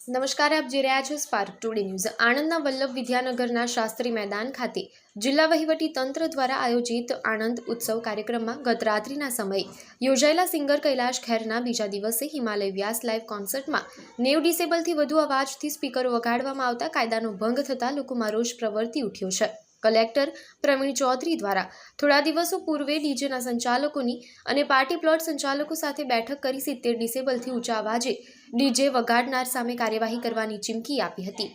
નમસ્કાર, આપ જોઈ રહ્યા છો સ્પાર્ક ટુડે ન્યૂઝ આણંદના વલ્લભ વિદ્યાનગરના શાસ્ત્રી મેદાન ખાતે જિલ્લા વહીવટી તંત્ર દ્વારા આયોજિત આણંદ ઉત્સવ કાર્યક્રમમાં ગત રાત્રિના સમયે યોજાયેલા સિંગર કૈલાશ ખેરના બીજા દિવસે હિમાલય વ્યાસ લાઇવ કોન્સર્ટમાં નેવ ડિસેબલથી વધુ અવાજથી સ્પીકરો વગાડવામાં આવતા કાયદાનો ભંગ થતાં લોકોમાં રોષ પ્રવર્તી ઉઠ્યો છે. કલેક્ટર પ્રવીણ ચૌધરી દ્વારા. થોડા દિવસો પૂર્વે ડીજેના સંચાલકોની અને પાર્ટી પ્લોટ સંચાલકો સાથે બેઠક કરી સિત્તેર ડિસેબલથી ઊંચા અવાજે ડીજે વગાડનાર સામે કાર્યવાહી કરવાની ચીમકી આપી હતી.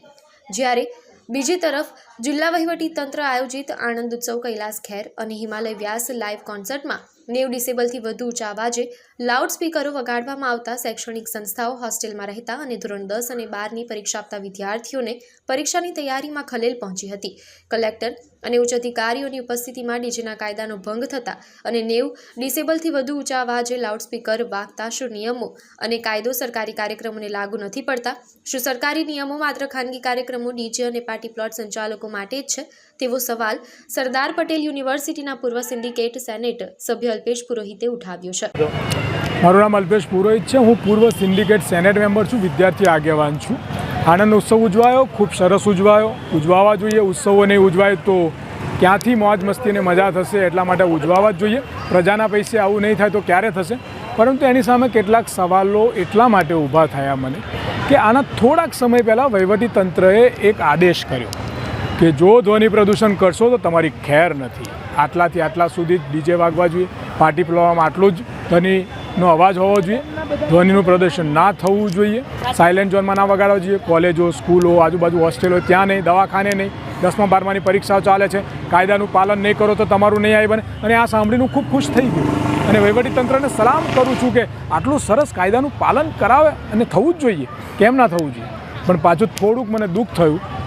જ્યારે બીજી તરફ જિલ્લા વહીવટી તંત્ર આયોજિત આનંદ ઉત્સવ કૈલાસ ખેર અને હિમાલય વ્યાસ લાઇવ કોન્સર્ટમાં નેવ ડિસેબલથી વધુ ઊંચા અવાજે લાઉડસ્પીકરો વગાડવામાં આવતા શૈક્ષણિક સંસ્થાઓ હોસ્ટેલમાં રહેતા અને ધોરણ દસ અને બારની પરીક્ષા આપતા વિદ્યાર્થીઓને પરીક્ષાની તૈયારીમાં ખલેલ પહોંચી હતી. કલેક્ટર અને ઉચ્ચ અધિકારીઓની ઉપસ્થિતિમાં ડીજેના કાયદાનો ભંગ થતા અને નેવ ડિસેબલથી વધુ ઊંચા અવાજે લાઉડસ્પીકર વાગતા શું નિયમો અને કાયદો સરકારી કાર્યક્રમોને લાગુ નથી પડતા? શું સરકારી નિયમો માત્ર ખાનગી કાર્યક્રમો, ડીજે અને પાર્ટી પ્લોટ સંચાલકો માટે જ છે? તેવો સવાલ સરદાર પટેલ યુનિવર્સિટીના પૂર્વ સિન્ડિકેટ સેનેટ સભ્ય અલ્પેશ પુરોહિતે ઉઠાવ્યો છે. મારું નામ અલ્પેશ પુરોહિત છે. હું પૂર્વ સિન્ડિકેટ સેનેટ મેમ્બર છું. વિદ્યાર્થી આગેવાન છું. આનંદ ઉત્સવ ઉજવાયો. ખૂબ સરસ ઉજવાયો. ઉજવાવા જોઈએ. ઉત્સવો નહીં ઉજવાય તો ક્યાંથી મોજ મસ્તીને મજા થશે એટલા માટે ઉજવાવા જ જોઈએ. પ્રજાના પૈસે આવું નહીં થાય તો ક્યારે થશે? પરંતુ એની સામે કેટલાક સવાલો એટલા માટે ઊભા થયા મને કે આના થોડાક સમય પહેલાં તંત્રએ એક આદેશ કર્યો. કે જો ધ્વનિ પ્રદૂષણ કરશો તો તમારી ખેર નથી. આટલાથી આટલા સુધી ડીજે વાગવા જોઈએ, પાર્ટી પ્લોવામાં આટલું જ ધ્વનિનો અવાજ હોવો જોઈએ. ધ્વનિનું પ્રદર્શન ના થવું જોઈએ, સાયલેન્ટ ઝોનમાં ના વગાડવા જોઈએ. કોલેજો, સ્કૂલો, આજુબાજુ હોસ્ટેલો ત્યાં નહીં, દવાખાને નહીં. દસમા, બારમાની પરીક્ષાઓ ચાલે છે. કાયદાનું પાલન નહીં કરો તો તમારું નહીં આવી બને. અને આ સાંભળીને ખૂબ ખુશ થઈ ગયું. અને વહીવટીતંત્રને સલામ કરું છું કે આટલું સરસ કાયદાનું પાલન કરાવે અને થવું જ જોઈએ. કેમ ના થવું જોઈએ? પણ પાછું થોડુંક મને દુઃખ થયું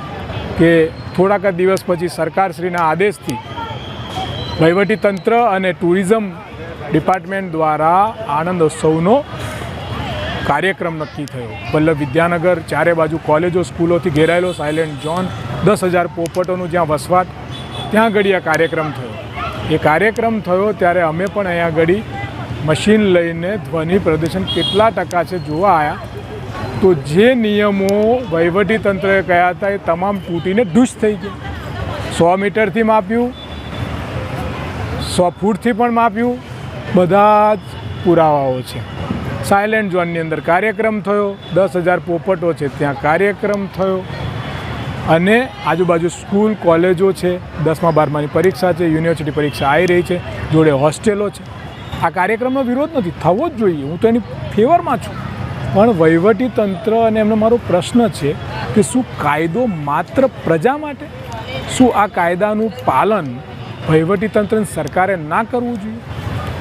કે થોડાક દિવસ પછી સરકારશ્રીના આદેશથી વહીવટીતંત્ર અને ટુરિઝમ ડિપાર્ટમેન્ટ દ્વારા આનંદ ઉત્સવનો કાર્યક્રમ નક્કી થયો. વલ્લભ વિદ્યાનગર, ચારે બાજુ કોલેજો, સ્કૂલોથી ઘેરાયેલો સાયલેન્ટ ઝોન, દસ હજાર પોપટોનું જ્યાં વસવાટ, ત્યાં આગળ આ કાર્યક્રમ થયો. એ કાર્યક્રમ થયો ત્યારે અમે પણ અહીંયા આગળ મશીન લઈને ધ્વનિ પ્રદૂષણ કેટલા ટકા છે જોવા આવ્યા તો જે નિયમો વહીવટી તંત્રએ કહ્યા હતા એ તમામ તૂટીને ડૂસ થઈ ગયા. સો મીટરથી માપ્યું, સો ફૂટથી પણ માપ્યું, બધા જ પુરાવાઓ છે. સાયલેન્ટ ઝોનની અંદર કાર્યક્રમ થયો, દસ હજાર પોપટો છે ત્યાં કાર્યક્રમ થયો. અને આજુબાજુ સ્કૂલ, કોલેજો છે, દસમા, બારમાની પરીક્ષા છે, યુનિવર્સિટી પરીક્ષા આવી રહી છે, જોડે હોસ્ટેલો છે. આ કાર્યક્રમનો વિરોધ નથી, થવો જ જોઈએ. હું તો એની ફેવરમાં છું. પણ વહીવટી તંત્ર અને એમનો મારો પ્રશ્ન છે કે શું કાયદો માત્ર પ્રજા માટે? શું આ કાયદાનું પાલન વહીવટી તંત્રને સરકારે ના કરવું જોઈએ?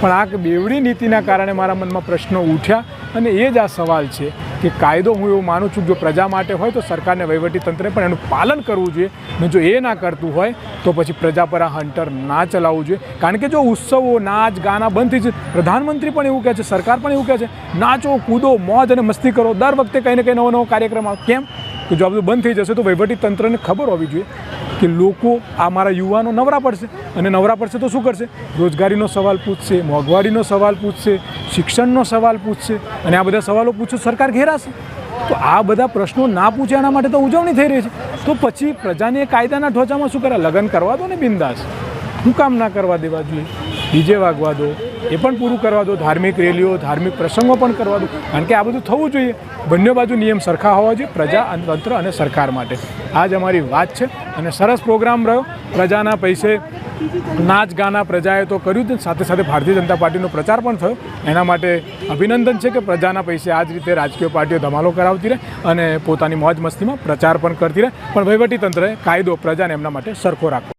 પણ આ બેવડી નીતિના કારણે મારા મનમાં પ્રશ્નો ઉઠ્યા અને એ જ આ સવાલ છે કે કાયદો હું એવું માનું છું જો પ્રજા માટે હોય તો સરકારને વહીવટી તંત્રે પણ એનું પાલન કરવું જોઈએ ને જો એ ના કરતું હોય તો પછી પ્રજા પર આ હન્ટર ના ચલાવવું જોઈએ. કારણ કે જો ઉત્સવો, નાચ, ગાના બંધ થઈ છે પ્રધાનમંત્રી પણ એવું કહે છે, સરકાર પણ એવું કહે છે, નાચો, કૂદો, મોજ અને મસ્તી કરો, દર વખતે કંઈ ને કંઈ નવો નવો કાર્યક્રમ આવે. કેમ? કે જો આ બધું બંધ થઈ જશે તો તંત્રને ખબર હોવી જોઈએ. કે લોકો આ મારા યુવાનો નવરા પડશે. અને નવરા પડશે તો શું કરશે? રોજગારીનો સવાલ પૂછશે, મોંઘવારીનો સવાલ પૂછશે, શિક્ષણનો સવાલ પૂછશે, અને આ બધા સવાલો પૂછશે સરકાર ઘેરાશે. તો આ બધા પ્રશ્નો ના પૂછે એના માટે તો ઉજવણી થઈ રહી છે. તો પછી પ્રજાને કાયદાના ઢોચામાં શું કરે? લગ્ન કરવા દો ને બિંદાસ. શું કામ ના કરવા દેવા જોઈએ? ડીજે વાગવા દો, એ પણ પૂરું કરવા દો, ધાર્મિક રેલીઓ, ધાર્મિક પ્રસંગો પણ કરવા દો. કારણ કે આ બધું થવું જોઈએ. બંને બાજુ નિયમ સરખા હોવા જોઈએ, પ્રજા તંત્ર અને સરકાર માટે. આ જ અમારી વાત છે અને સરસ પ્રોગ્રામ રહ્યો. પ્રજાના પૈસે નાચ ગાના પ્રજાએ તો કર્યું સાથે સાથે ભારતીય જનતા પાર્ટીનો પ્રચાર પણ થયો. એના માટે અભિનંદન છે કે પ્રજાના પૈસે આ જ રીતે રાજકીય પાર્ટીઓ ધમાલો કરાવતી રહે અને પોતાની મોજ મસ્તીમાં પ્રચાર પણ કરતી રહે. પણ વહીવટી તંત્રએ કાયદો પ્રજાને એમના માટે સરખો રાખવો.